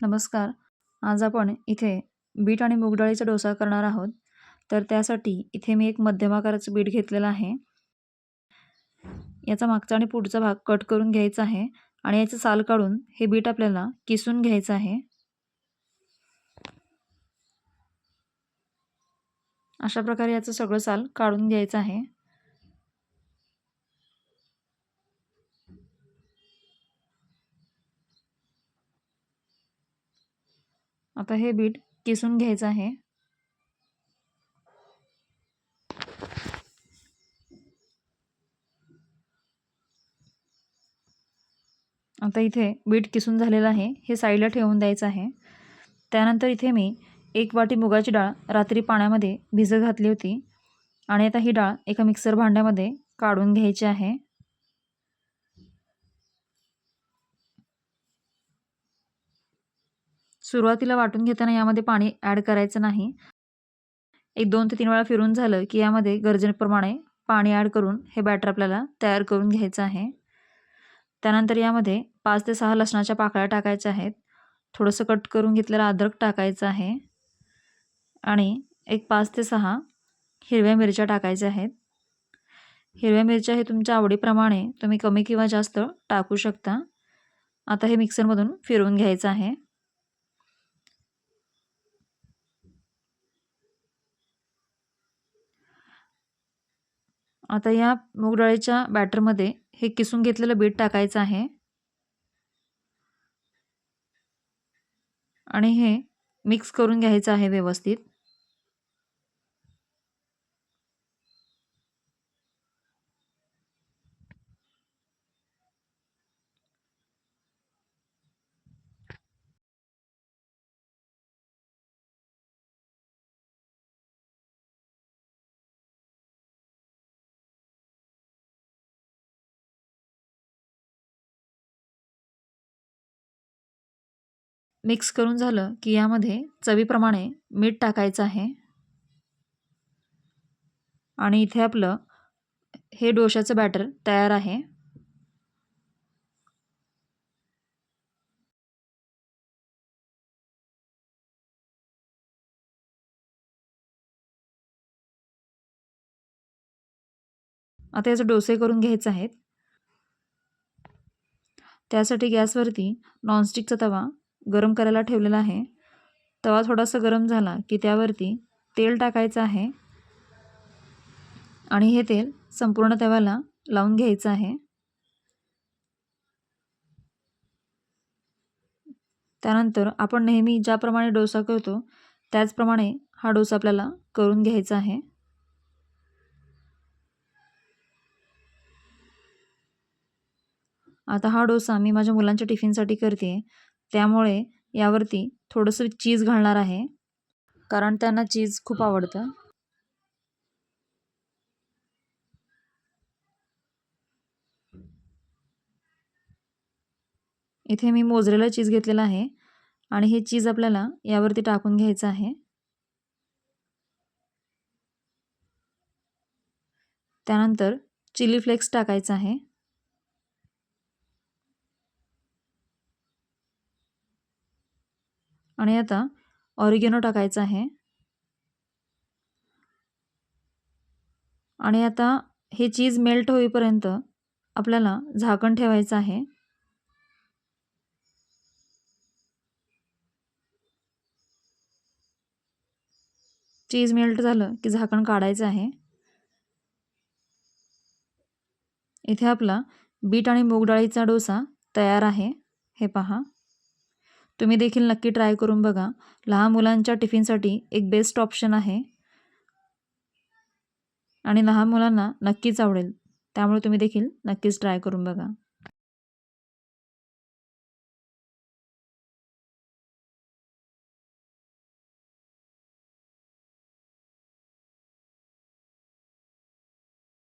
नमस्कार. आज आपण इथे बीट आणि मुगडाळीचा डोसा करणार आहोत. तर त्यासाठी इथे मी एक मध्यम आकाराचं बीट घेतलेलं आहे. याचा मागचा आणि पुढचा भाग कट करून घ्यायचा आहे आणि याचं साल काढून हे बीट आपल्याला किसून घ्यायचं आहे. अशा प्रकारे याचं सगळं साल काढून घ्यायचं आहे. आता हे बीट किसून घ्यायचं आहे. आता इथे बीट किसून झालेलं आहे हे साईडला ठेवून द्यायचं आहे. त्यानंतर इथे मी एक वाटी मुगाची डाळ रात्री पाण्यामध्ये भिजत घातली होती आणि आता ही डाळ एका मिक्सर भांड्यामध्ये काढून घ्यायची आहे. सुरुवातीला वाटून घेताना यामध्ये पाणी ॲड करायचं नाही. एक दोन ते तीन वेळा फिरून झालं की यामध्ये गरजेप्रमाणे पाणी ॲड करून हे बॅटर आपल्याला तयार करून घ्यायचं आहे. त्यानंतर यामध्ये पाच ते सहा लसणाच्या पाकळ्या टाकायच्या आहेत. थोडंसं कट करून घेतलेलं अद्रक टाकायचं आहे. आणि एक पाच ते सहा हिरव्या मिरच्या टाकायच्या आहेत. हिरव्या मिरच्या हे तुमच्या आवडीप्रमाणे तुम्ही कमी किंवा जास्त टाकू शकता. आता हे मिक्सरमधून फिरवून घ्यायचं आहे. आता या मूगडाळीच्या बॅटरमध्ये हे किसून घेतलेलं बीट टाकायचं आहे. आणि हे मिक्स करून घ्यायचं आहे व्यवस्थित. मिक्स करून झालं की यामध्ये चवीप्रमाणे मीठ टाकायचं आहे. आणि इथे आपलं हे डोशाचं बॅटर तयार आहे. आता याचे डोसे करून घ्यायचे आहेत. त्यासाठी गॅसवरती नॉनस्टिकचा तवा गरम करायला ठेवलेला आहे. तवा थोडासा गरम झाला की त्यावरती तेल टाकायचं आहे. आणि हे तेल संपूर्ण तव्याला लावून घ्यायचं आहे. त्यानंतर आपण नेहमी ज्याप्रमाणे डोसा करतो त्याचप्रमाणे हा डोसा आपल्याला करून घ्यायचा आहे. आता हा डोसा मी माझ्या मुलांच्या टिफिनसाठी करते त्यामुळे यावरती थोडंसं चीज घालणार आहे. कारण त्यांना चीज खूप आवडतं. इथे मी मोजरेला चीज घेतलेला आहे आणि हे चीज आपल्याला यावरती टाकून घ्यायचं आहे. त्यानंतर चिली फ्लेक्स टाकायचं आहे. आणि आता ऑरिगेनो टाकायचं आहे. आणि आता हे चीज मेल्ट होईपर्यंत आपल्याला झाकण ठेवायचं आहे. चीज मेल्ट झालं की झाकण काढायचं आहे. इथे आपला बीट आणि मूगडाळीचा डोसा तयार आहे. हे पहा. तुम्ही देखील नक्की ट्राय करून बघा. लहान मुलांच्या टिफिनसाठी एक बेस्ट ऑप्शन आहे. आणि लहान मुलांना नक्कीच आवडेल. त्यामुळे तुम्ही देखील नक्कीच ट्राय करून बघा.